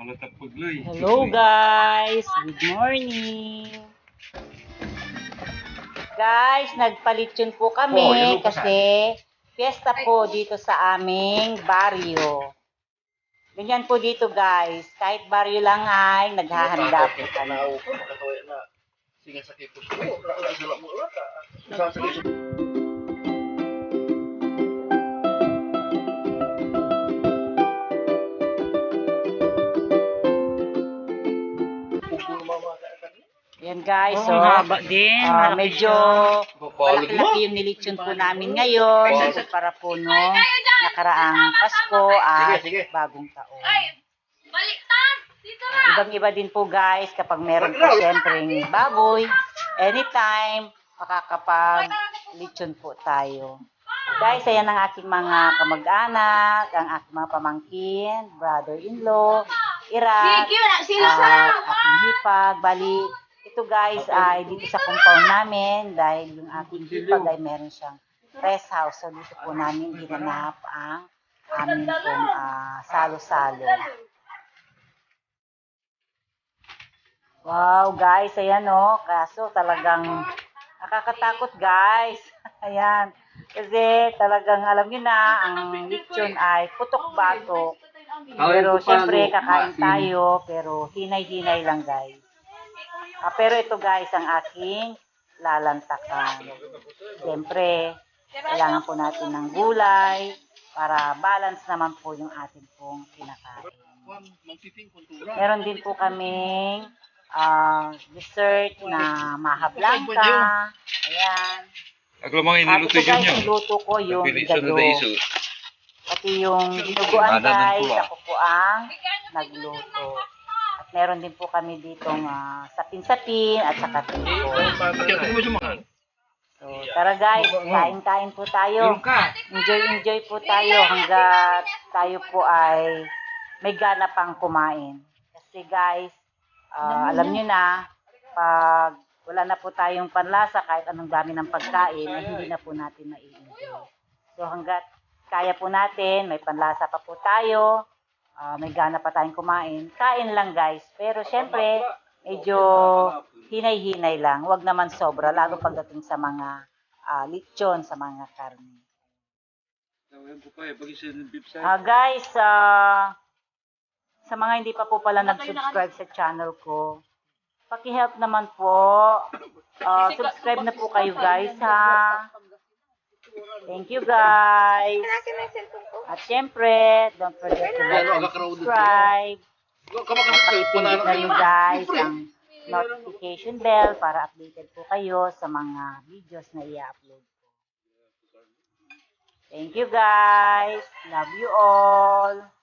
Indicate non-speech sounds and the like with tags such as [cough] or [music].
Wala. Hello guys! Good morning! Guys, nagpalityon po Oh, kami pa kasi fiesta po dito sa aming baryo. Ganyan po dito guys. Kahit baryo lang ay naghahanda po kami. Sige sakit ko. Wala sila mo. Wala. Sakit ko. Yan guys, so haba din. malaki medyo malaki-laki yung nilitsyon po namin ngayon para po nung nakaraang Pasko at bagong taon. Baliktad! Dito na! Ibang-iba din po guys kapag meron po siyempre baboy, anytime makakapag lechon po tayo. Guys, ayan ang aking mga kamag-anak, ang aking mga pamangkin, brother-in-law, sila sa... at hipag. Bali, ito guys ay dito sa compound namin dahil yung aking hipag ay meron siyang rest house. So dito po namin ginanap ang amin pong ah, salo-salo. Wow, guys, ayan oh. Kaso talagang nakakatakot, guys. [laughs] ayan. Kasi talagang alam niyo na, ang lechon ay putok-batok. Pero syempre, kakain tayo, pero hinay-hinay lang, guys. Ah, pero ito, guys, ang aking lalantakan. Syempre, kailangan po natin ng gulay para balance naman po yung ating pong kinakain. Meron din po kaming ah, dessert na maha blanca. Ayan. Ako mga iniluto yun nyo. niluto ko yung Pili sa igado. na iso. Pati yung dinuguan guys, tuwa. ako po ang nagluto. At meron din po kami ditong ah, sapin-sapin at saka mga. So, tara guys, kain-kain po tayo. Enjoy-enjoy po tayo hanggat tayo po ay may gana pang kumain. Kasi guys, ah, alam nyo na, pag wala na po tayong panlasa kahit anong dami ng pagkain, ay hindi na po natin mai-enjoy. So hanggat kaya po natin, may panlasa pa po tayo, ah, may gana pa tayong kumain, kain lang guys. Pero syempre, medyo hinay-hinay lang. Huwag naman sobra, lalo pagdating sa mga ah, lechon, sa mga karne. Ah, guys, ah, sa mga hindi pa po pala nag-subscribe sa channel ko, paki-help naman po. Ah, subscribe na po kayo guys ha. Thank you guys. At syempre, don't forget to like and subscribe. Pakipindot na rin guys ang notification bell para updated po kayo sa mga videos na i-upload ko. Thank you guys. Love you all.